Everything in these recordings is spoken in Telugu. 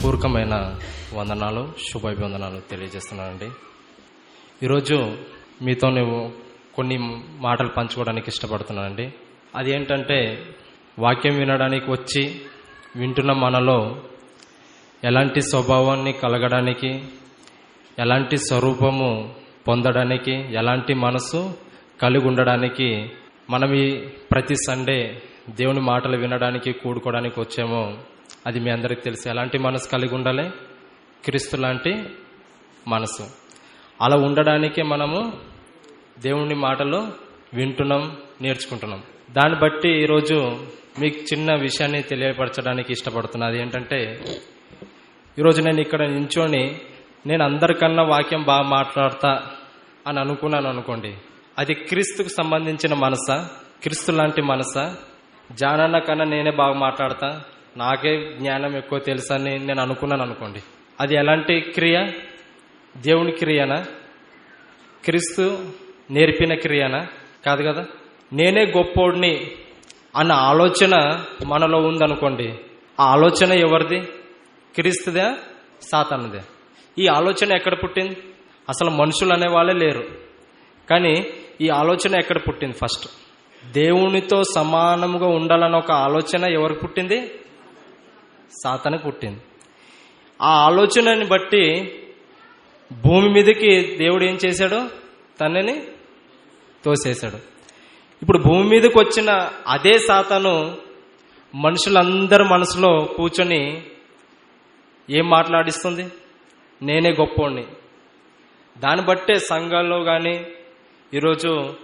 హృదయపూర్వకమైన వందనాలు శుభాభివందనాలు తెలియజేస్తున్నానండి. ఈరోజు మీతో నేను కొన్ని మాటలు పంచుకోవడానికి ఇష్టపడుతున్నానండి. అది ఏంటంటే వాక్యం వినడానికి వచ్చి వింటున్న మనలో ఎలాంటి స్వభావాన్ని కలగడానికి ఎలాంటి స్వరూపము పొందడానికి ఎలాంటి మనసు కలిగి ఉండడానికి మనం ఈ ప్రతి సండే దేవుని మాటలు వినడానికి కూడుకోవడానికి వచ్చామో అది మీ అందరికి తెలుసు ఎలాంటి మనసు కలిగి ఉండాలి. క్రీస్తు లాంటి మనసు. అలా ఉండడానికే మనము దేవుని మాటలు వింటున్నాం నేర్చుకుంటున్నాం. దాన్ని బట్టి ఈరోజు మీకు చిన్న విషయాన్ని తెలియపరచడానికి ఇష్టపడుతున్నది ఏంటంటే ఈరోజు నేను ఇక్కడ నించోని నేను అందరికన్నా వాక్యం బాగా మాట్లాడతా అని అనుకున్నాను అనుకోండి. అది క్రీస్తుకు సంబంధించిన మనసా? క్రీస్తు లాంటి మనసా? జానన్న కన్నా నేనే బాగా మాట్లాడతా? నాకే జ్ఞానం ఎక్కువ తెలుసని నేను అనుకున్నాను అనుకోండి. అది ఎలాంటి క్రియ? దేవుని క్రియనా? క్రీస్తు నేర్పిన క్రియనా? కాదు కదా? నేనే గొప్పోడిని అన్న ఆలోచన మనలో ఉందనుకోండి. ఆ ఆలోచన ఎవరిది? క్రీస్తుదే? సాతానుదే? ఈ ఆలోచన ఎక్కడ పుట్టింది? అసలు మనుషులు అనే వాళ్ళే లేరు. కానీ ఈ ఆలోచన ఎక్కడ పుట్టింది ఫస్ట్? దేవునితో సమానముగా ఉండాలన్న ఒక ఆలోచన ఎవరికి పుట్టింది? సాతన పుట్టింది. ఆ ఆలోచనని బట్టి భూమి మీదకి దేవుడు ఏం చేశాడు? తనని తోసేశాడు. ఇప్పుడు భూమి మీదకి వచ్చిన అదే సాతాను మనుషులందరి మనసులో కూర్చొని ఏం మాట్లాడిస్తుంది? నేనే గొప్పోడిని దాన్ని బట్టే సంఘాల్లో కానీ ఈరోజు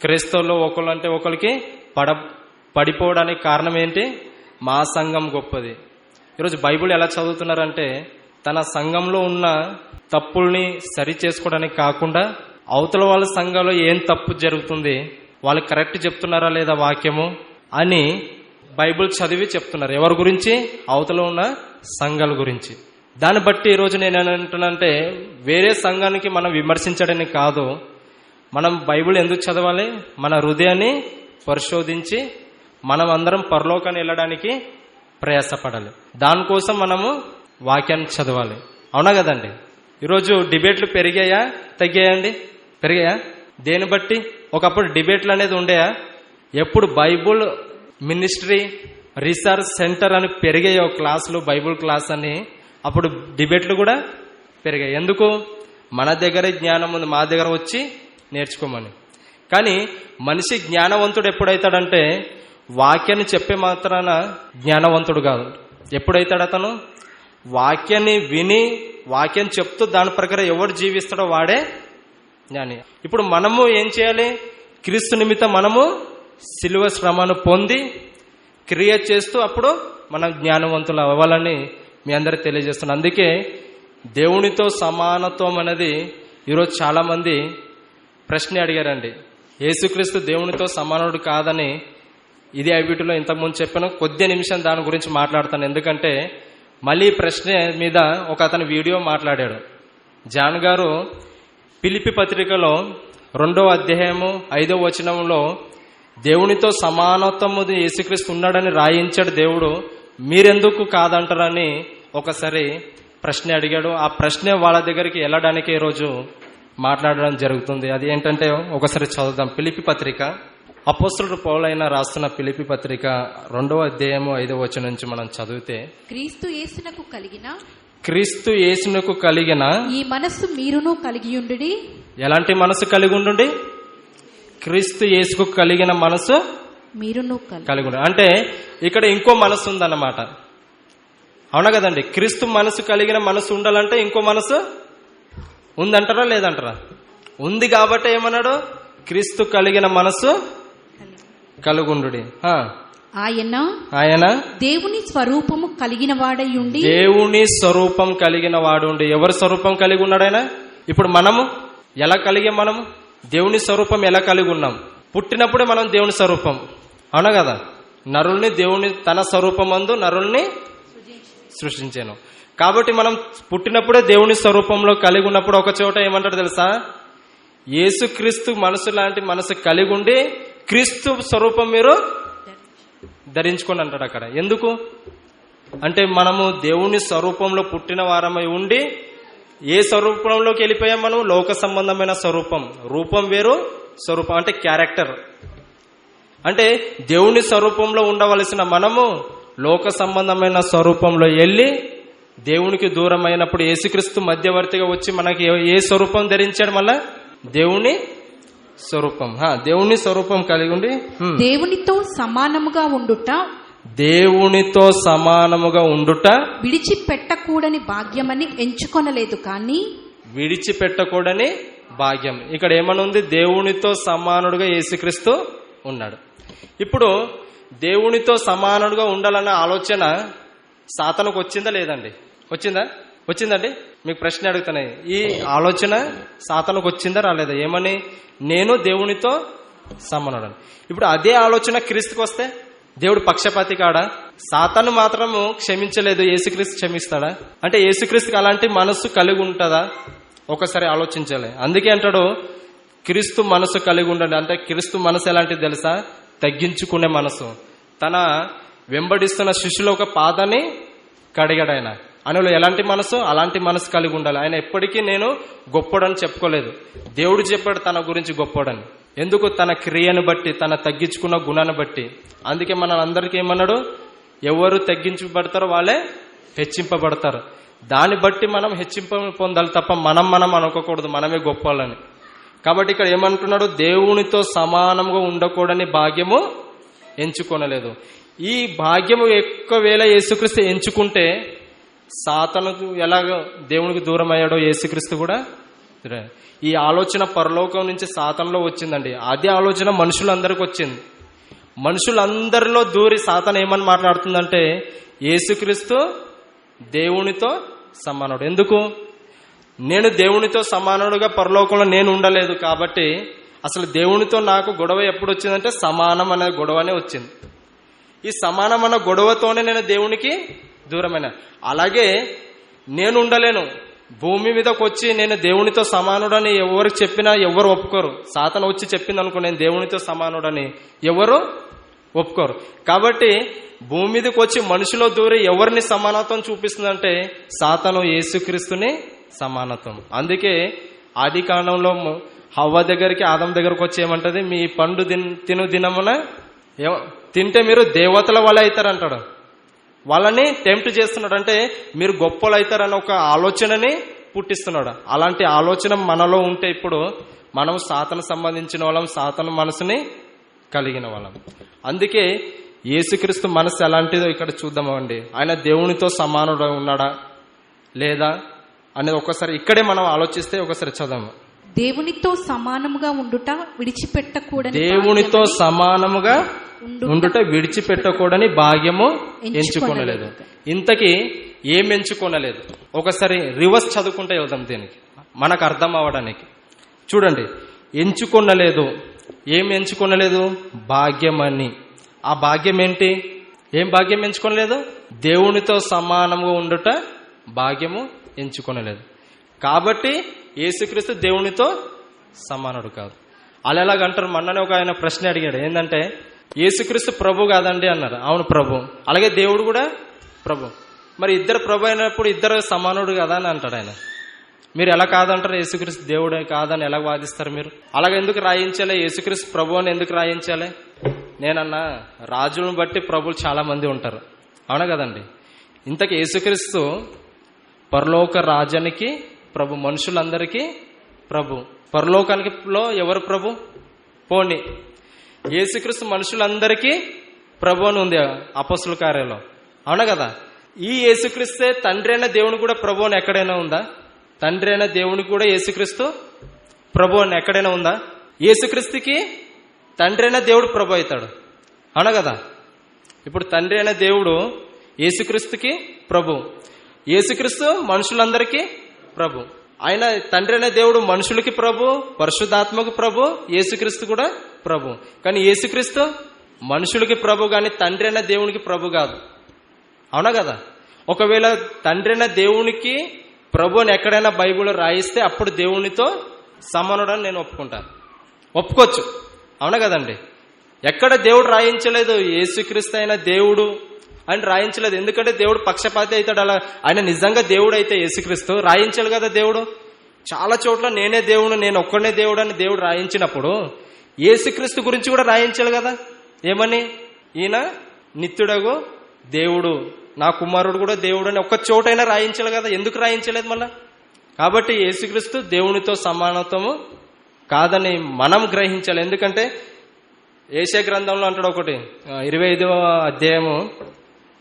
క్రైస్తవుల్లో ఒకళ్ళంటే ఒకరికి పడ పడిపోవడానికి కారణం ఏంటి? మా సంఘం గొప్పది. ఈరోజు బైబిల్ ఎలా చదువుతున్నారంటే తన సంఘంలో ఉన్న తప్పుల్ని సరి చేసుకోవడానికి కాకుండా అవతల వాళ్ళ సంఘంలో ఏం తప్పు జరుగుతుంది వాళ్ళు కరెక్ట్ చెప్తున్నారా లేదా వాక్యము అని బైబిల్ చదివి చెప్తున్నారు. ఎవరి గురించి? అవతల ఉన్న సంఘాల గురించి. దాన్ని బట్టి ఈరోజు నేను ఏమంటున్నానంటే వేరే సంఘానికి మనం విమర్శించడని కాదు మనం బైబిల్ ఎందుకు చదవాలి? మన హృదయాన్ని పరిశోధించి మనం అందరం పరలోకాన్ని వెళ్ళడానికి ప్రయాసపడాలి. దానికోసం మనము వాక్యాన్ని చదవాలి. అవునా కదండి? ఈరోజు డిబేట్లు పెరిగాయా? తగ్గాయండి? పెరిగాయా? దేని బట్టి? ఒకప్పుడు డిబేట్లు అనేది ఉండేయా? ఎప్పుడు బైబుల్ మినిస్ట్రీ రీసెర్చ్ సెంటర్ అని పెరిగాయో క్లాసులు బైబుల్ క్లాస్ అని. అప్పుడు డిబేట్లు కూడా పెరిగాయి. ఎందుకు? మన దగ్గరే జ్ఞానం ఉంది మా దగ్గర వచ్చి నేర్చుకోమని. కానీ మనిషి జ్ఞానవంతుడు ఎప్పుడైతాడంటే వాక్యాన్ని చెప్పే మాత్రాన జ్ఞానవంతుడు కాదు. ఎప్పుడైతాడు అతను? వాక్యాన్ని విని వాక్యం చెప్తూ దాని ప్రకారం ఎవరు జీవిస్తాడో వాడే జ్ఞాని. ఇప్పుడు మనము ఏం చేయాలి? క్రీస్తు నిమిత్తం మనము సిలువ శ్రమను పొంది క్రియ చేస్తూ అప్పుడు మనం జ్ఞానవంతులు అవ్వాలని మీ అందరికి తెలియజేస్తున్నాను. అందుకే దేవునితో సమానత్వం అనేది ఈరోజు చాలామంది ప్రశ్న అడిగారండి. యేసుక్రీస్తు దేవునితో సమానుడు కాదని ఇదే వీటిలో ఇంతకుముందు చెప్పాను. కొద్ది నిమిషం దాని గురించి మాట్లాడతాను. ఎందుకంటే మళ్ళీ ప్రశ్న మీద ఒక అతను వీడియో మాట్లాడాడు. జాన్ గారు పిలిపి పత్రికలో రెండో అధ్యాయము ఐదో వచనంలో దేవునితో సమానత్వము యేసుక్రీస్తు ఉన్నాడని రాయించాడు దేవుడు. మీరెందుకు కాదంటారని ఒకసారి ప్రశ్న అడిగాడు. ఆ ప్రశ్న వాళ్ళ దగ్గరికి వెళ్ళడానికి ఈరోజు మాట్లాడడం జరుగుతుంది. అది ఏంటంటే ఒకసారి చదువుదాం. పిలిపి పత్రిక అపోస్తుడు పౌలైన రాస్తున్న పిలిపి పత్రిక రెండవ అధ్యాయము ఐదవ వచనం నుంచి మనం చదివితే క్రీస్తు యేసునకు కలిగిన క్రీస్తు యేసునకు కలిగిన ఈ మనస్సు మీరును కలిగియుండుడి ఎలాంటి మనసు కలిగి ఉండండి? క్రీస్తు యేసుకు కలిగిన మనసు మీరును కలిగి కలిగి అంటే ఇక్కడ ఇంకో మనసు ఉందన్నమాట. అవునా కదండి? క్రీస్తు మనసు కలిగిన మనసు ఉండాలంటే ఇంకో మనసు ఉందంటారా లేదంటారా? ఉంది కాబట్టి ఏమన్నాడు? క్రీస్తు కలిగిన మనసు కలుగుండు ఆయన ఆయన దేవుని స్వరూపము కలిగిన వాడయుండి దేవుని స్వరూపం కలిగిన వాడు ఎవరి స్వరూపం కలిగి ఉన్నాడు ఆయన ఇప్పుడు మనము? ఎలా కలిగే మనము? దేవుని స్వరూపం ఎలా కలిగి ఉన్నాం పుట్టినప్పుడే మనం దేవుని స్వరూపం. అవునా కదా? నరుల్ని దేవుని తన స్వరూపమందు నరుల్ని సృష్టించాను. కాబట్టి మనం పుట్టినప్పుడే దేవుని స్వరూపంలో కలిగి ఉన్నప్పుడు ఒక చోట ఏమంటాడు తెలుసా? యేసుక్రీస్తు మనసు లాంటి మనసు కలిగి ఉండి క్రీస్తు స్వరూపం మీరు ధరించుకోండి అంటాడు అక్కడ. ఎందుకు? అంటే మనము దేవుని స్వరూపంలో పుట్టిన వారమై ఉండి ఏ స్వరూపంలోకి వెళ్ళిపోయాం మనం? లోక సంబంధమైన స్వరూపం. రూపం వేరు స్వరూపం అంటే క్యారెక్టర్. అంటే దేవుని స్వరూపంలో ఉండవలసిన మనము లోక సంబంధమైన స్వరూపంలో వెళ్ళి దేవునికి దూరం అయినప్పుడు యేసుక్రీస్తు మధ్యవర్తిగా వచ్చి మనకి ఏ- ఏ స్వరూపం ధరించాడు మళ్ళా? దేవుని స్వరూపం. దేవుని స్వరూపం కలిగి ఉండి. దేవునితో సమానముగా ఉండుట దేవునితో సమానముగా ఉండుట విడిచిపెట్టకూడని భాగ్యమని ఎంచుకొనలేదు కానీ విడిచిపెట్టకూడని భాగ్యం. ఇక్కడ ఏమనుంది? దేవునితో సమానుడుగా యేసుక్రీస్తు ఉన్నాడు. ఇప్పుడు దేవునితో సమానుడుగా ఉండాలన్న ఆలోచన సాతనకు వచ్చిందా లేదండి? వచ్చిందా? వచ్చిందండి? మీకు ప్రశ్న అడుగుతున్నాయి. ఈ ఆలోచన సాతనకు వచ్చిందా రాలేదా? ఏమని? నేను దేవునితో సమానుడు ఇప్పుడు అదే ఆలోచన క్రీస్తుకు వస్తే దేవుడు పక్షపాతి కాడా? సాతాను మాత్రము క్షమించలేదు. యేసుక్రీస్తు క్షమిస్తాడా? అంటే యేసుక్రీస్తుకి అలాంటి మనస్సు కలిగి ఉంటుందా? ఒకసారి ఆలోచించాలి. అందుకే అంటాడు క్రీస్తు మనసు కలిగి ఉండండి. అంటే క్రీస్తు మనసు ఎలాంటిది తెలుసా? తగ్గించుకునే మనసు తన వెంబడిస్తున్న శిష్యుల ఒక పాదని కడిగాడు ఆయన. ఆయనలో ఎలాంటి మనసు? అలాంటి మనసు కలిగి ఉండాలి. ఆయన ఎప్పటికీ నేను గొప్పడని చెప్పుకోలేదు. దేవుడు చెప్పాడు తన గురించి గొప్పడని. ఎందుకు? తన క్రియను బట్టి తన తగ్గించుకున్న గుణాన్ని బట్టి. అందుకే మన అందరికీ ఏమన్నాడు? ఎవరు తగ్గించబడతారో వాళ్ళే హెచ్చింపబడతారు. దాన్ని బట్టి మనం హెచ్చింప పొందాలి తప్ప మనం మనం అనుకోకూడదు. మనమే గొప్పాలని కాబట్టి ఇక్కడ ఏమంటున్నాడు? దేవునితో సమానంగా ఉండకూడని భాగ్యము ఎంచుకొనలేదు. ఈ భాగ్యము ఎక్కువ వేళ యేసుక్రీస్తు ఎంచుకుంటే సాతనుకు ఎలాగ దేవునికి దూరం అయ్యాడో యేసుక్రీస్తు కూడా ఈ ఆలోచన పరలోకం నుంచి సాతంలో వచ్చిందండి. అదే ఆలోచన మనుషులందరికి వచ్చింది. మనుషులందరిలో దూరి సాతన ఏమని మాట్లాడుతుందంటే యేసుక్రీస్తు దేవునితో సమానుడు. ఎందుకు? నేను దేవునితో సమానుడుగా పరలోకంలో నేను ఉండలేదు కాబట్టి అసలు దేవునితో నాకు గొడవ ఎప్పుడు వచ్చిందంటే సమానం అనే గొడవనే వచ్చింది. ఈ సమానం అన్న గొడవతోనే నేను దేవునికి దూరమైన. అలాగే నేను ఉండలేను. భూమి మీదకి వచ్చి నేను దేవునితో సమానుడని ఎవరికి చెప్పినా ఎవరు ఒప్పుకోరు. సాతన వచ్చి చెప్పింది అనుకో నేను దేవునితో సమానుడని ఎవరు ఒప్పుకోరు. కాబట్టి భూమి మీదకి వచ్చి మనిషిలో దూరి ఎవరిని సమానత్వం చూపిస్తుందంటే సాతను యేసుక్రీస్తుని సమానత్వం. అందుకే ఆది కాండంలో హవ్వ దగ్గరికి ఆదం దగ్గరకు వచ్చి ఏమంటది? మీ పండు తిన్ తిను దినమున తింటే మీరు దేవతల వల్ల అవుతారంటాడు వాళ్ళని టెంప్ట్ చేస్తున్నాడు అంటే మీరు గొప్పలు అవుతారని ఒక ఆలోచనని పుట్టిస్తున్నాడు. అలాంటి ఆలోచన మనలో ఉంటే ఇప్పుడు మనం సాతన సంబంధించిన వాళ్ళం సాతన మనసుని కలిగిన వాళ్ళం. అందుకే యేసుక్రీస్తు మనసు ఎలాంటిదో ఇక్కడ చూద్దామండి. ఆయన దేవునితో సమానుడు ఉన్నాడా? లేదా? అనేది ఒకసారి ఇక్కడే మనం ఆలోచిస్తే ఒకసారి చదవము దేవునితో సమానముగా ఉండుట విడిచిపెట్టకూడని దేవునితో సమానముగా ఉండుట విడిచిపెట్టకూడని భాగ్యము ఎంచుకొనలేదు. ఇంతకీ ఏం ఎంచుకొనలేదు? ఒకసారి రివర్స్ చదువుకుంటే వెళ్దాం దీనికి. మనకు అర్థం అవ్వడానికి. చూడండి ఎంచుకొనలేదు. ఏం ఎంచుకొనలేదు? భాగ్యమని. ఆ భాగ్యం ఏంటి? ఏం భాగ్యం ఎంచుకొనలేదు? దేవునితో సమానంగా ఉండుట భాగ్యము ఎంచుకొనలేదు. కాబట్టి యేసుక్రీస్తు దేవునితో సమానుడు కాదు. అలా ఎలాగంటారు? మొన్ననే ఒక ఆయన ప్రశ్న అడిగాడు. ఏంటంటే యేసుక్రీస్తు ప్రభు కాదండి అన్నారు. అవును ప్రభు. అలాగే దేవుడు కూడా ప్రభు. మరి ఇద్దరు ప్రభు అయినప్పుడు ఇద్దరు సమానుడు కదా అని అంటాడు ఆయన. మీరు ఎలా కాదంటారు? యేసుక్రీస్తు దేవుడే కాదని ఎలా వాదిస్తారు మీరు? అలాగ ఎందుకు రాయించాలి? యేసుక్రీస్తు ప్రభు అని ఎందుకు రాయించాలి? నేనన్నా రాజులను బట్టి ప్రభులు చాలా మంది ఉంటారు. అవునా కదండి? ఇంతకు యేసుక్రీస్తు పరలోక రాజానికి ప్రభు మనుషులందరికీ ప్రభు. పరలోకానికి లో ఎవరు ప్రభు? పోని యేసుక్రీస్తు మనుషులందరికీ ప్రభు అని ఉంది అపస్సుల కార్యంలో. అవునా కదా? ఈ యేసుక్రీస్తే తండ్రి అయిన దేవుని కూడా ప్రభు అని ఎక్కడైనా ఉందా? తండ్రి అయిన దేవుని కూడా యేసుక్రీస్తు ప్రభు అని ఎక్కడైనా ఉందా? యేసుక్రీస్తుకి తండ్రి అయిన దేవుడు ప్రభు అవుతాడు. అవునా కదా? ఇప్పుడు తండ్రి అయిన దేవుడు యేసుక్రీస్తుకి ప్రభు. యేసుక్రీస్తు మనుషులందరికీ ప్రభు. ఆయన తండ్రి అయిన దేవుడు మనుషులకి ప్రభు పరిశుద్ధాత్మకు ప్రభు యేసుక్రీస్తు కూడా ప్రభు. కానీ యేసుక్రీస్తు మనుషులకి ప్రభు కానీ తండ్రి అయిన దేవునికి ప్రభు కాదు. అవునా కదా? ఒకవేళ తండ్రి అయిన దేవునికి ప్రభు అని ఎక్కడైనా బైబిల్లో రాయిస్తే అప్పుడు దేవునితో సమానుడని నేను ఒప్పుకుంటాను ఒప్పుకోవచ్చు. అవునా కదండి? ఎక్కడ దేవుడు రాయించలేదు. యేసుక్రీస్తు అయిన దేవుడు అని రాయించలేదు. ఎందుకంటే దేవుడు పక్షపాతి అవుతాడు అలా. ఆయన నిజంగా దేవుడు అయితే యేసుక్రీస్తు. రాయించాలి కదా దేవుడు? చాలా చోట్ల నేనే దేవుడు నేను ఒక్కనే దేవుడు అని దేవుడు రాయించినప్పుడు యేసుక్రీస్తు గురించి కూడా రాయించాలి కదా? ఏమని? ఈయన నిత్యుడగు దేవుడు. నా కుమారుడు కూడా దేవుడు అని ఒక్క చోటైనా రాయించాలి కదా? ఎందుకు రాయించలేదు మళ్ళా? కాబట్టి యేసుక్రీస్తు దేవునితో సమానత్వము కాదని మనం గ్రహించాలి. ఎందుకంటే ఏషియా గ్రంథంలో అంటాడు ఒకటి ఇరవై అధ్యాయము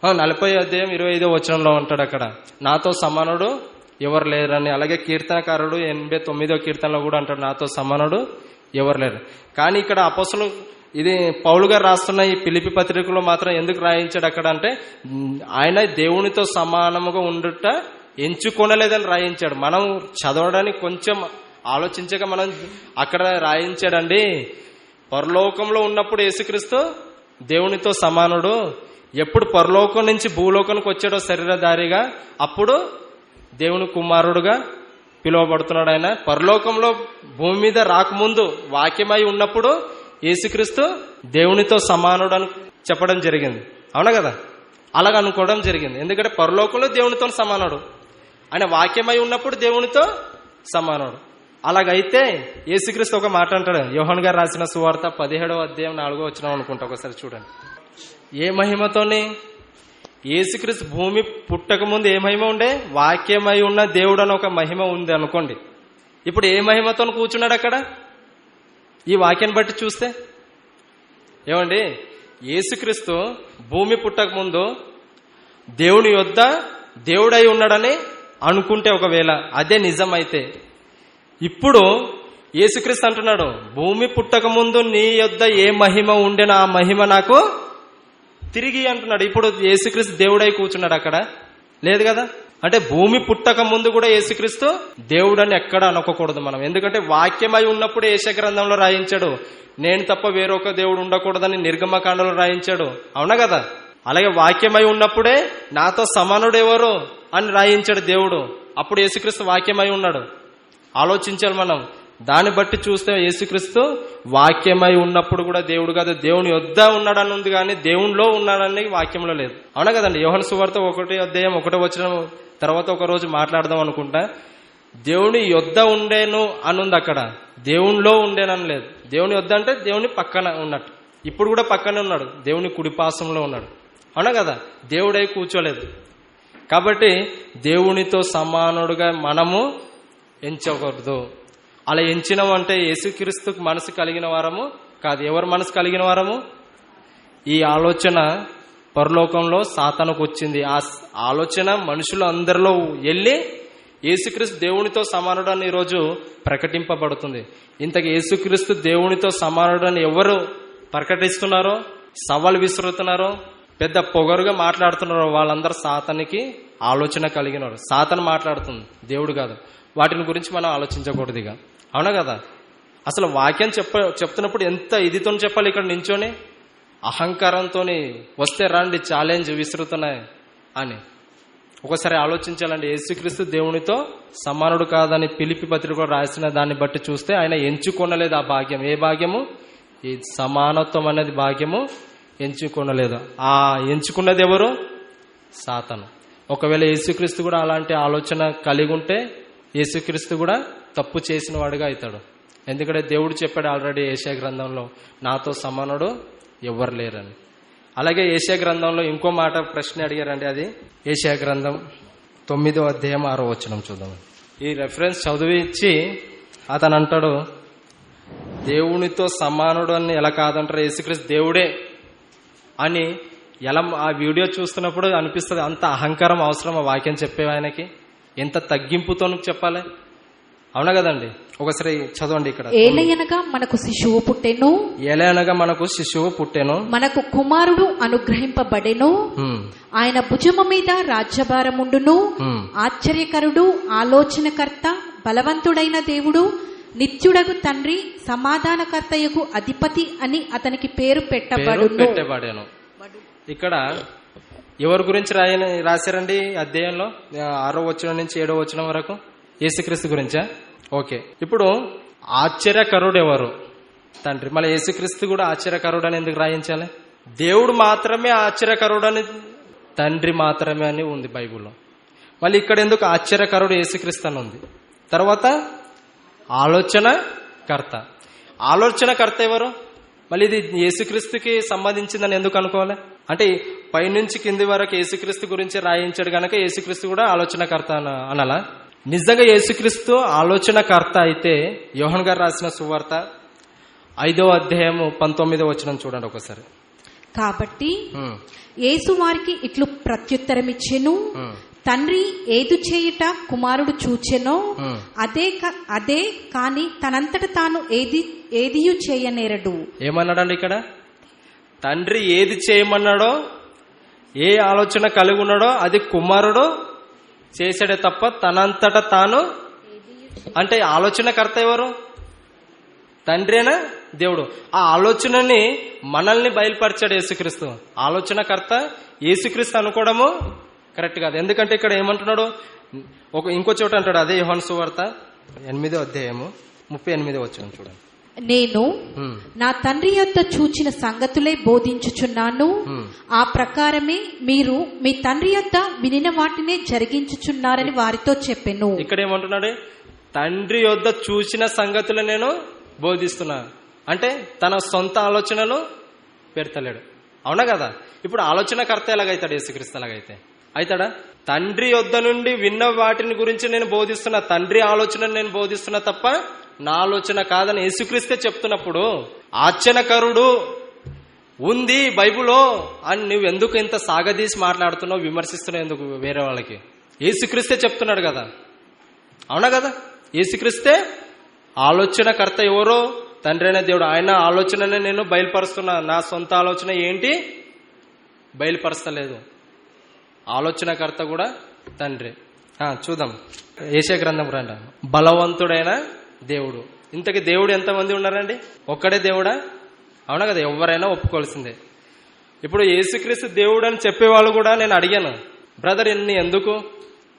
నలభై అధ్యాయం ఇరవై ఐదవ వచనంలో ఉంటాడు అక్కడ. నాతో సమానుడు ఎవరు లేరని. అలాగే కీర్తనకారుడు ఎనభై తొమ్మిదో కీర్తనలో కూడా అంటాడు నాతో సమానుడు ఎవరు లేరు. కానీ ఇక్కడ అపోసలు ఇది పౌలు గారు రాస్తున్న ఈ పిలిపి పత్రికలో మాత్రం ఎందుకు రాయించాడు అక్కడ అంటే ఆయన దేవునితో సమానముగా ఉండుట ఎంచుకోనలేదని రాయించాడు. మనం చదవడానికి కొంచెం ఆలోచించక మనం అక్కడ రాయించాడండి. పరలోకంలో ఉన్నప్పుడు యేసుక్రీస్తు దేవునితో సమానుడు ఎప్పుడు పరలోకం నుంచి భూలోకానికి వచ్చాడో శరీరధారిగా అప్పుడు దేవుని కుమారుడుగా పిలువబడుతున్నాడు ఆయన. పరలోకంలో భూమి మీద రాకముందు వాక్యమై ఉన్నప్పుడు యేసుక్రీస్తు దేవునితో సమానుడు అని చెప్పడం జరిగింది. అవునా కదా? అలాగ అనుకోవడం జరిగింది. ఎందుకంటే పరలోకంలో దేవునితో సమానుడు. ఆయన వాక్యమై ఉన్నప్పుడు దేవునితో సమానుడు. అలాగైతే యేసుక్రీస్తు ఒక మాట అంటాడు. యోహన్ గారు రాసిన సువార్త పదిహేడవ అధ్యాయం నాలుగో వచ్చినాం అనుకుంటా ఒకసారి చూడండి. ఏ మహిమతోని? యేసుక్రీస్తు భూమి పుట్టక ముందు ఏ మహిమ ఉండే? వాక్యమై ఉన్న దేవుడు అని ఒక మహిమ ఉంది అనుకోండి. ఇప్పుడు ఏ మహిమతో కూర్చున్నాడు అక్కడ? ఈ వాక్యాన్ని బట్టి చూస్తే. ఏమండి? యేసుక్రీస్తు భూమి పుట్టక ముందు దేవుని యొద్ద దేవుడై ఉన్నాడని అనుకుంటే ఒకవేళ అదే నిజమైతే. ఇప్పుడు యేసుక్రీస్తు అంటున్నాడు భూమి పుట్టక ముందు నీ యొద్ద ఏ మహిమ ఉండేనో ఆ మహిమ నాకు తిరిగి అంటున్నాడు. ఇప్పుడు యేసుక్రీస్తు దేవుడై కూర్చున్నాడు అక్కడ. లేదు కదా? అంటే భూమి పుట్టక ముందు కూడా యేసుక్రీస్తు దేవుడని ఎక్కడ అనుకోకూడదు మనం. ఎందుకంటే వాక్యమై ఉన్నప్పుడు ఏష గ్రంథంలో రాయించాడు. నేను తప్ప వేరొక దేవుడు ఉండకూడదని నిర్గమకాండలో రాయించాడు. అవునా కదా? అలాగే వాక్యమై ఉన్నప్పుడే నాతో సమానుడు ఎవరు అని రాయించాడు దేవుడు. అప్పుడు యేసుక్రీస్తు వాక్యమై ఉన్నాడు. ఆలోచించాలి మనం. దాన్ని బట్టి చూస్తే యేసుక్రీస్తు వాక్యమై ఉన్నప్పుడు కూడా దేవుడు కాదు దేవుని యొద్ద ఉన్నాడని ఉంది కానీ దేవునిలో ఉన్నాడని వాక్యంలో లేదు. అవునా కదండి? యోహన్ సువార్త ఒకటి అధ్యాయం ఒకటి వచ్చిన తర్వాత ఒక రోజు మాట్లాడదాం అనుకుంటా. దేవుని యొద్ద ఉండేను అనుంది ఉంది అక్కడ. దేవునిలో ఉండేనని లేదు. దేవుని యొద్ద అంటే దేవుని పక్కన ఉన్నట్టు. ఇప్పుడు కూడా పక్కనే ఉన్నాడు. దేవుని కుడిపాసంలో ఉన్నాడు. అవునా కదా? దేవుడై కూర్చోలేదు. కాబట్టి దేవునితో సమానుడుగా మనము ఎంచకూడదు. అలా ఎంచినాం అంటే యేసుక్రీస్తుకు మనసు కలిగిన వారము కాదు ఎవరు మనసు కలిగిన వారము? ఈ ఆలోచన పరలోకంలో సాతానుకు వచ్చింది. ఆ ఆలోచన మనుషులు అందరిలో వెళ్ళి యేసుక్రీస్తు దేవునితో సమానుడని ఈరోజు ప్రకటింపబడుతుంది. ఇంతకు యేసుక్రీస్తు దేవునితో సమానుడని ఎవరు ప్రకటిస్తున్నారో సవాల్ విసురుతున్నారో పెద్ద పొగరుగా మాట్లాడుతున్నారో వాళ్ళందరూ సాతానికి ఆలోచన కలిగినారు. సాతను మాట్లాడుతుంది దేవుడు కాదు. వాటిని గురించి మనం ఆలోచించకూడదు ఇక. అవునా కదా? అసలు వాక్యం చెప్ప చెప్తున్నప్పుడు ఎంత ఇదితో చెప్పాలి ఇక్కడ నించోని? అహంకారంతో వస్తే రండి ఛాలెంజ్ విసురుతున్నాయి అని. ఒకసారి ఆలోచించాలండి యేసుక్రీస్తు దేవునితో సమానుడు కాదని పిలిపి పత్రికలో రాసిన దాన్ని బట్టి చూస్తే ఆయన ఎంచుకొనలేదు ఆ భాగ్యం. ఏ భాగ్యము? ఈ సమానత్వం అనేది భాగ్యము ఎంచుకొనలేదు. ఆ ఎంచుకున్నది ఎవరు? సాతను. ఒకవేళ యేసుక్రీస్తు కూడా అలాంటి ఆలోచన కలిగి ఉంటే యేసుక్రీస్తు కూడా తప్పు చేసిన వాడుగా అవుతాడు. ఎందుకంటే దేవుడు చెప్పాడు ఆల్రెడీ ఏషియా గ్రంథంలో నాతో సమానుడు ఎవ్వరు లేరని. అలాగే ఏషియా గ్రంథంలో ఇంకో మాట ప్రశ్న అడిగారండి అది. ఏషియా గ్రంథం తొమ్మిదో అధ్యాయం ఆరో వచనం చూద్దాం. ఈ రెఫరెన్స్ చదివించి అతను అంటాడు దేవునితో సమానుడు అని ఎలా కాదంటారు? యేసుక్రీస్తు దేవుడే అని ఎలా ఆ వీడియో చూస్తున్నప్పుడు అనిపిస్తుంది అంత అహంకారం అవసరం ఆ వాక్యం చెప్పే ఆయనకి? ఎంత తగ్గింపుతో చెప్పాలి? అవునా కదండి? ఒకసారి చదవండి ఇక్కడ. ఏలయనగా మనకు శిశువు పుట్టెను. ఎలానగా మనకు శిశువు పుట్టెను. మనకు కుమారుడు అనుగ్రహింపబడెను. ఆయన భుజము మీద రాజ్యభారముండును. ఆశ్చర్యకరుడు ఆలోచనకర్త బలవంతుడైన దేవుడు నిత్యుడగు తండ్రి సమాధానకర్తయగు అధిపతి అని అతనికి పేరు పేరు పెట్టబడును. ఇక్కడ ఎవరి గురించి రాయని రాశారండి అధ్యాయంలో? ఆరో వచనం నుంచి ఏడో వచనం వరకు? యేసుక్రీస్తు గురించా? ఓకే. ఇప్పుడు ఆశ్చర్యకరుడు ఎవరు తండ్రి మళ్ళీ యేసుక్రీస్తు కూడా ఆశ్చర్యకరుడు అని ఎందుకు రాయించాలి? దేవుడు మాత్రమే ఆశ్చర్యకరుడు అని తండ్రి మాత్రమే అని ఉంది బైబిల్లో. మళ్ళీ ఇక్కడ ఎందుకు ఆశ్చర్యకరుడు యేసుక్రీస్తు అని ఉంది? తర్వాత ఆలోచన కర్త. ఆలోచన కర్త ఎవరు? మళ్ళీ ఇది యేసుక్రీస్తుకి సంబంధించిందని ఎందుకు అనుకోవాలి? అంటే పైనుంచి కింది వరకు యేసుక్రీస్తు గురించి రాయించాడు కనుక యేసుక్రీస్తు కూడా ఆలోచనకర్త అనాలా? నిజంగా యేసుక్రీస్తు ఆలోచనకర్త అయితే యోహన్ గారు రాసిన సువార్త ఐదో అధ్యాయము పంతొమ్మిదో వచ్చిన చూడండి ఒకసారి. కాబట్టి యేసు వారికి ఇట్లు ప్రత్యుత్తరమిచ్చెను. ఉమ్, తండ్రి ఏదు చేయుట కుమారుడు చూచెనో. అదే అదే కాని తనంతట తాను ఏది ఏదియు చేయనేరడు. ఏమన్నాడండి ఇక్కడ? తండ్రి ఏది చేయమన్నాడో ఏ ఆలోచన కలిగి ఉన్నాడో అది కుమారుడు చేసాడే తప్ప తనంతట తాను అంటే ఆలోచనకర్త ఎవరు? తండ్రేనా? దేవుడు. ఆ ఆలోచనని మనల్ని బయలుపరిచాడు యేసుక్రీస్తు. ఆలోచనకర్త యేసుక్రీస్తు అనుకోవడము కరెక్ట్ కాదు. ఎందుకంటే ఇక్కడ ఏమంటున్నాడు? ఒక ఇంకో చోట అంటాడు అదే యోహాను సువార్త ఎనిమిదో అధ్యాయము ముప్పై ఎనిమిదో వచ్చాను చూడండి. నేను ఉమ్, నా తండ్రి యొద్ద చూచిన సంగతులే బోధించుచున్నాను. ఉమ్. ఆ ప్రకారమే మీరు మీ తండ్రి యొద్ద వినిన వాటినే జరిగించుచున్నారని వారితో చెప్పెను. ఇక్కడ ఏమంటున్నాడు తండ్రి యొద్ద చూసిన సంగతులు నేను బోధిస్తున్నా. అంటే తన సొంత ఆలోచనలు పెడతలేడు. అవునా కదా? ఇప్పుడు ఆలోచనకర్త ఎలాగైతాడు యేసుక్రీస్తు ఎలాగైతే? అవుతాడా తండ్రి యొద్ద నుండి విన్న వాటిని గురించి నేను బోధిస్తున్నా తండ్రి ఆలోచనను నేను బోధిస్తున్నా తప్ప నా ఆలోచన కాదని యేసుక్రీస్తే చెప్తున్నప్పుడు ఆచనకరుడు ఉంది బైబులో అని నువ్వు ఎందుకు ఇంత సాగదీసి మాట్లాడుతున్నావు విమర్శిస్తున్నావు ఎందుకు వేరే వాళ్ళకి? యేసుక్రీస్తే చెప్తున్నాడు కదా. అవునా కదా? యేసుక్రీస్తే ఆలోచనకర్త ఎవరో? తండ్రి అయిన దేవుడు. ఆయన ఆలోచననే నేను బయలుపరుస్తున్నా. నా సొంత ఆలోచన ఏంటి? బయలుపరచలేదు ఆలోచనకర్త కూడా తండ్రి. చూద్దాం. ఏషియా గ్రంథం రండి. బలవంతుడైన దేవుడు. ఇంతకి దేవుడు ఎంతమంది ఉన్నారండి? ఒక్కడే దేవుడా? అవునా కదా? ఎవరైనా ఒప్పుకోవాల్సిందే. ఇప్పుడు యేసుక్రీస్తు దేవుడు అని చెప్పేవాళ్ళు కూడా నేను అడిగాను. బ్రదర్ ఎన్ని ఎందుకు?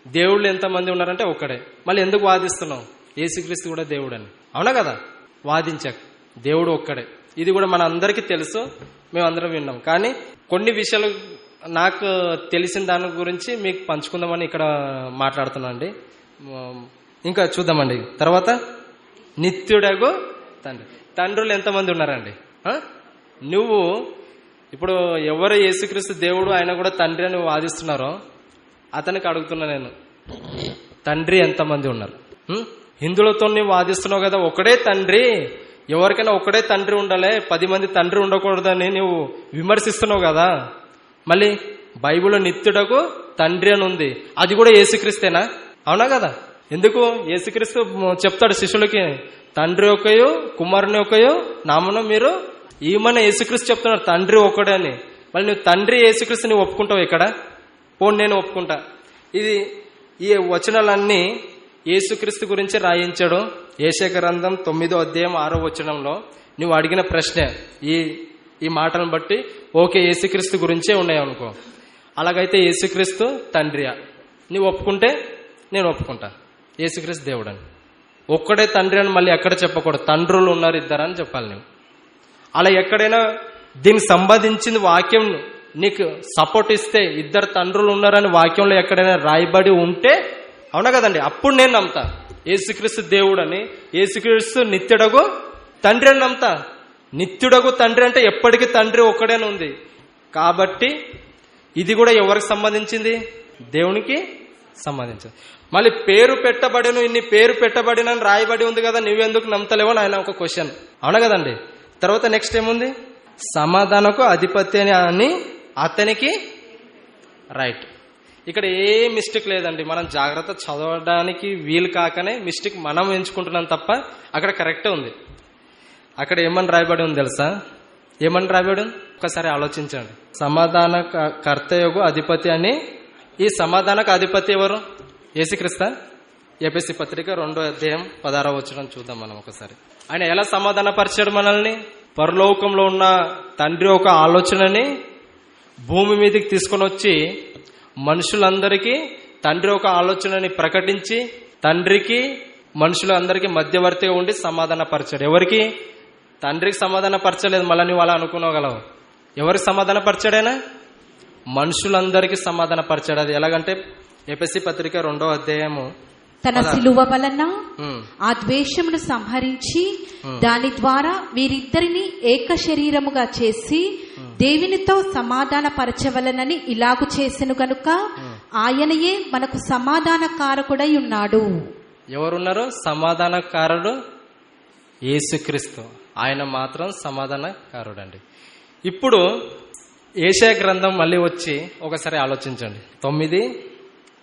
దేవుళ్ళు ఎంతమంది ఉన్నారంటే ఒక్కడే. మళ్ళీ ఎందుకు వాదిస్తున్నావు? యేసుక్రీస్తు కూడా దేవుడు అని అవునా కదా? వాదించాక. దేవుడు ఒక్కడే. ఇది కూడా మన అందరికీ తెలుసు. మేము అందరం విన్నాం. కానీ కొన్ని విషయాలు నాకు తెలిసిన దాని గురించి మీకు పంచుకుందామని ఇక్కడ మాట్లాడుతున్నాను అండి ఇంకా చూద్దామండి. తర్వాత? నిత్యుడగు తండ్రి. తండ్రులు ఎంతమంది ఉన్నారండి? నువ్వు ఇప్పుడు ఎవరు యేసుక్రీస్తు దేవుడు ఆయన కూడా తండ్రి అని వాదిస్తున్నారో అతనికి అడుగుతున్నా నేను. తండ్రి ఎంతమంది ఉన్నారు? హిందువులతో నీవు వాదిస్తున్నావు కదా ఒకడే తండ్రి ఎవరికైనా ఒకడే తండ్రి ఉండాలి పది మంది తండ్రి ఉండకూడదని నువ్వు విమర్శిస్తున్నావు కదా. మళ్ళీ బైబిల్ నిత్యుడకు తండ్రి అని ఉంది. అది కూడా యేసుక్రీస్తేనా? అవునా కదా? ఎందుకు? యేసుక్రీస్తు చెప్తాడు శిష్యులకి తండ్రి ఒకయో కుమారుని ఒకయో నామను మీరు ఈమన యేసుక్రీస్తు చెప్తున్నాడు తండ్రి ఒకడే అని. మళ్ళీ నువ్వు తండ్రి యేసుక్రీస్తు నువ్వు ఒప్పుకుంటావు ఇక్కడ? పోను నేను ఒప్పుకుంటా. ఇది ఈ వచనాలన్నీ యేసుక్రీస్తు గురించి రాయించడం ఏషయ గ్రంథం తొమ్మిదో అధ్యాయం ఆరో వచనంలో నువ్వు అడిగిన ప్రశ్నే. ఈ ఈ మాటలను బట్టి ఓకే యేసుక్రీస్తు గురించే ఉన్నాయి అనుకో. అలాగైతే యేసుక్రీస్తు తండ్రియా. నువ్వు ఒప్పుకుంటే నేను ఒప్పుకుంటాను యేసుక్రీస్తు దేవుడని ఒక్కడే తండ్రి అని మళ్ళీ ఎక్కడ చెప్పకూడదు. తండ్రులు ఉన్నారు ఇద్దరని చెప్పాలి నువ్వు అలా ఎక్కడైనా దీనికి సంబంధించిన వాక్యం నీకు సపోర్ట్ ఇస్తే ఇద్దరు తండ్రులు ఉన్నారని వాక్యంలో ఎక్కడైనా రాయబడి ఉంటే అవునా కదండి? అప్పుడు నేను నమ్ముతా. యేసుక్రీస్తు దేవుడని యేసుక్రీస్తు నిత్యుడగు తండ్రి అని నమ్ముతా. నిత్యుడగు తండ్రి అంటే ఎప్పటికీ తండ్రి ఒక్కడేనే ఉంది. కాబట్టి ఇది కూడా ఎవరికి సంబంధించింది? దేవునికి సంబంధించింది. మళ్ళీ పేరు పెట్టబడిను ఇన్ని పేరు పెట్టబడిన అని రాయబడి ఉంది కదా నువ్వెందుకు నమ్మతలేవో అని ఆయన ఒక క్వశ్చన్ అవునా కదండి? తర్వాత నెక్స్ట్ ఏముంది? సమాధానకు అధిపతి అని అని అతనికి రైట్ ఇక్కడ ఏ మిస్టేక్ లేదండి. మనం జాగ్రత్త చదవడానికి వీలు కాకనే మిస్టేక్ మనం ఎంచుకుంటున్నాం తప్ప అక్కడ కరెక్టే ఉంది. అక్కడ ఏమని రాయబడి ఉంది తెలుసా? ఏమని రాయబడి ఉంది? ఒకసారి ఆలోచించండి. సమాధాన కర్తయోగు అధిపతి అని ఈ సమాధానకు అధిపతి ఎవరు? ఏసుక్రిస్త ఏపీసీ పత్రిక రెండో అధ్యాయం పదారో వచ్చడం చూద్దాం మనం ఒకసారి. ఆయన ఎలా సమాధానపరిచాడు మనల్ని? పరలోకంలో ఉన్న తండ్రి ఒక ఆలోచనని భూమి మీదకి తీసుకొని వచ్చి మనుషులందరికీ తండ్రి ఒక ఆలోచనని ప్రకటించి తండ్రికి మనుషులందరికీ మధ్యవర్తిగా ఉండి సమాధాన పరిచాడు ఎవరికి? తండ్రికి సమాధాన పరచలేదు మళ్ళీ నువ్వు అలా అనుకునగలవు. ఎవరికి సమాధాన పరిచాడైనా మనుషులందరికీ సమాధాన పరిచాడు అది ఎలాగంటే ఎపిసి పత్రిక రెండో అధ్యాయము తన సిలువ వలన ఆ ద్వేషమును సంహరించి దాని ద్వారా వీరిద్దరిని ఏక శరీరముగా చేసి దేవునితో సమాధాన పరచవలనని ఇలాగు చేసెను గనుక ఆయనయే మనకు సమాధాన కారకుడై ఉన్నాడు. ఎవరున్నారు? సమాధానకారుడు యేసుక్రీస్తు. ఆయన మాత్రం సమాధానకారుడండి. ఇప్పుడు ఏషియా గ్రంథం మళ్ళీ వచ్చి ఒకసారి ఆలోచించండి. తొమ్మిది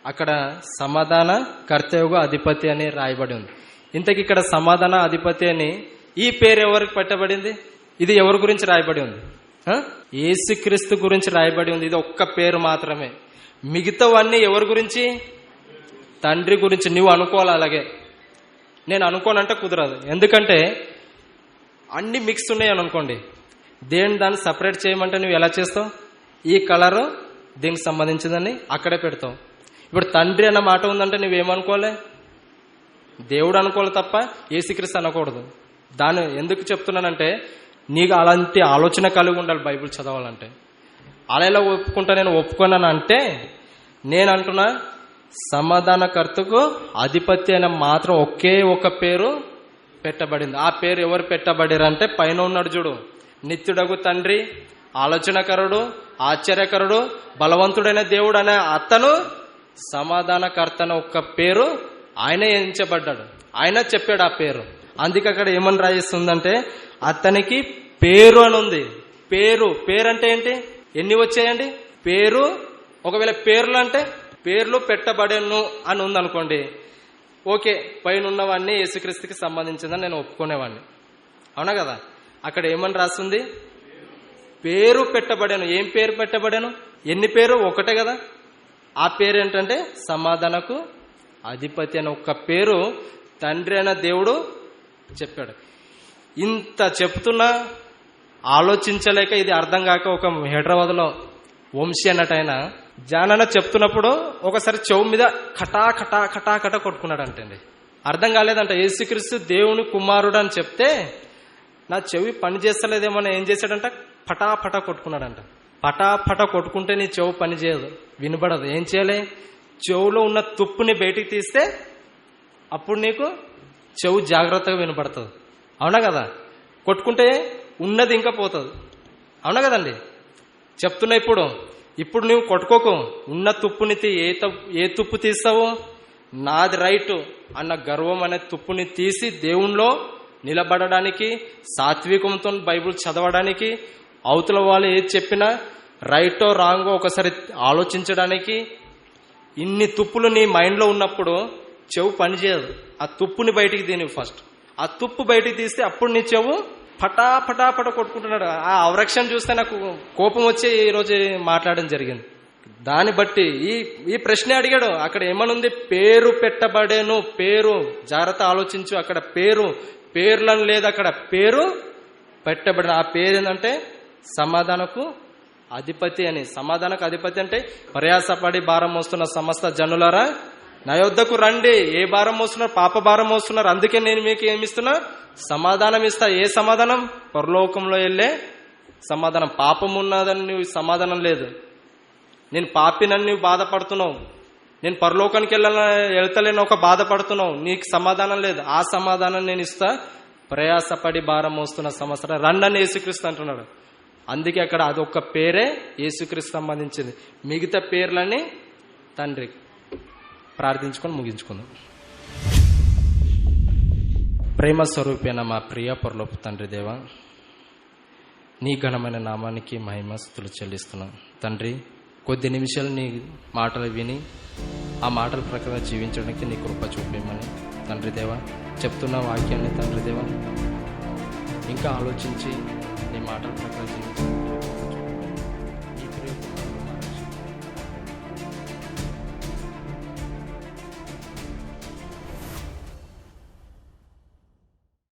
అక్కడ సమాధాన కర్తవ్య అధిపతి అని రాయబడి ఉంది. ఇంతకి ఇక్కడ సమాధాన అధిపతి అని ఈ పేరు ఎవరికి పెట్టబడింది? ఇది ఎవరి గురించి రాయబడి ఉంది? ఏసుక్రీస్తు గురించి రాయబడి ఉంది. ఇది ఒక్క పేరు మాత్రమే. మిగతావన్నీ ఎవరి గురించి? తండ్రి గురించి. నువ్వు అనుకోవాలి అలాగే. నేను అనుకోనంటే కుదరదు. ఎందుకంటే అన్ని మిక్స్ ఉన్నాయి అని అనుకోండి. దేని దాన్ని సపరేట్ చేయమంటే నువ్వు ఎలా చేస్తావు? ఈ కలరు దీనికి సంబంధించిందని అక్కడే పెడతావు. ఇప్పుడు తండ్రి అన్న మాట ఉందంటే నువ్వేమనుకోలే? దేవుడు అనుకోవాలి తప్ప ఏసుక్రీస్తు అనకూడదు. దాన్ని ఎందుకు చెప్తున్నానంటే నీకు అలాంటి ఆలోచన కలిగి ఉండాలి బైబిల్ చదవాలంటే. అలా ఎలా ఒప్పుకుంటా నేను ఒప్పుకున్నాను అంటే నేను అంటున్నా సమాధానకర్తకు అధిపతి అయిన మాత్రం ఒకే ఒక పేరు పెట్టబడింది. ఆ పేరు ఎవరు పెట్టబడిరంటే పైన ఉన్నాడు చూడు. నిత్యుడగు తండ్రి ఆలోచనకరుడు ఆశ్చర్యకరుడు బలవంతుడైన దేవుడు అనే అతను సమాధానకర్త ఒక్క పేరు ఆయన ఎంచబడ్డాడు. ఆయన చెప్పాడు ఆ పేరు. అందుకే అక్కడ ఏమని రాయిస్తుందంటే అతనికి పేరు అని ఉంది. పేరు పేరు అంటే ఏంటి? ఎన్ని వచ్చాయండి? పేరు ఒకవేళ పేర్లు అంటే పేర్లు పెట్టబడేను అని ఉంది అనుకోండి ఓకే పైన ఉన్నవాడిని యేసుక్రీస్తుకి సంబంధించిందని నేను ఒప్పుకునేవాడిని అవునా కదా? అక్కడ ఏమని రాస్తుంది? పేరు పెట్టబడాను. ఏం పేరు పెట్టబడాను? ఎన్ని పేరు? ఒకటే కదా? ఆ పేరు ఏంటంటే సమాధానకు అధిపతి అనే ఒక పేరు తండ్రి అయిన దేవుడు చెప్పాడు. ఇంత చెప్తున్నా ఆలోచించలేక ఇది అర్థం కాక ఒక హైదరాబాద్లో వంశీ అన్నట్టయినా జానన్న చెప్తున్నప్పుడు ఒకసారి చెవు మీద కటా కటా కటా కటా కొట్టుకున్నాడు అంటండి అర్థం కాలేదంట. యేసుక్రీస్తు దేవుని కుమారుడు అని చెప్తే నా చెవి పని చేస్తలేదేమో అని ఏం చేశాడంట? పటా పటా కొట్టుకున్నాడంట. పటా పటా కొట్టుకుంటే నీ చెవు పని చేయదు. వినబడదు. ఏం చేయాలి? చెవులో ఉన్న తుప్పుని బయటికి తీస్తే అప్పుడు నీకు చెవు జాగ్రత్తగా వినపడుతుంది అవునా కదా? కొట్టుకుంటే ఉన్నది ఇంకా పోతుంది. అవునా కదండి? చెప్తున్నా ఇప్పుడు. ఇప్పుడు నువ్వు కొట్టుకోకు. ఉన్న తుప్పుని తీ ఏ తప్పు ఏ తుప్పు తీస్తావు? నాది రైట్ అన్న గర్వం అనే తుప్పుని తీసి దేవుణ్ణిలో నిలబడడానికి సాత్వికంతో బైబిల్ చదవడానికి అవతల వాళ్ళు ఏది చెప్పినా రైటో రాంగో ఒకసారి ఆలోచించడానికి ఇన్ని తుప్పులు నీ మైండ్లో ఉన్నప్పుడు చెవు పనిచేయదు ఆ తుప్పుని బయటికి తీని ఫస్ట్ ఆ తుప్పు బయటికి తీస్తే అప్పుడు నీ చెవు పటా పటా పట కొట్టుకుంటున్నాడు. ఆ అవరక్షణ చూస్తే నాకు కోపం వచ్చి ఈరోజు మాట్లాడడం జరిగింది. దాన్ని బట్టి ఈ ఈ ప్రశ్న అడిగాడు. అక్కడ ఏమనుంది? పేరు పెట్టబడేను పేరు. జాగ్రత్త ఆలోచించు అక్కడ పేరు. పేర్లను లేదు అక్కడ పేరు పెట్టబడిన. ఆ పేరు ఏంటంటే సమాధానకు అధిపతి అని. సమాధానకు అధిపతి అంటే ప్రయాసపడి భారం మోస్తున్న సమస్త జనులారా నా యొద్దకు రండి. ఏ భారం మోస్తున్నారు? పాప భారం మోస్తున్నారు. అందుకే నేను మీకు ఏమి ఇస్తున్నా? సమాధానం ఇస్తా. ఏ సమాధానం? పరలోకంలో వెళ్ళే సమాధానం. పాపం ఉన్నదని నువ్వు సమాధానం లేదు. నేను పాపినని నువ్వు బాధపడుతున్నావు. నేను పరలోకానికి వెళ్ళాల వెళ్తలేని ఒక బాధపడుతున్నావు. నీకు సమాధానం లేదు. ఆ సమాధానం నేను ఇస్తా. ప్రయాసపడి భారం మోస్తున్న సంవత్సరం అని యేసుక్రీస్తు అంటున్నాడు. అందుకే అక్కడ అదొక్క పేరే యేసుక్రీస్తు సంబంధించింది. మిగతా పేర్లని తండ్రి ప్రార్థించుకొని ముగించుకుందాం. ప్రేమ స్వరూపేణ మా ప్రియ పొరలోపు తండ్రి దేవ నీ ఘనమైన నామానికి మహిమస్తులు చెల్లిస్తున్నాం. తండ్రి కొద్ది నిమిషాలు నీ మాటలు విని ఆ మాటల ప్రకారం జీవించడానికి నీ కృప చూపేమని తండ్రి దేవ చెప్తున్న వాక్యాన్ని తండ్రి దేవ ఇంకా ఆలోచించి నీ మాటల ప్రకారం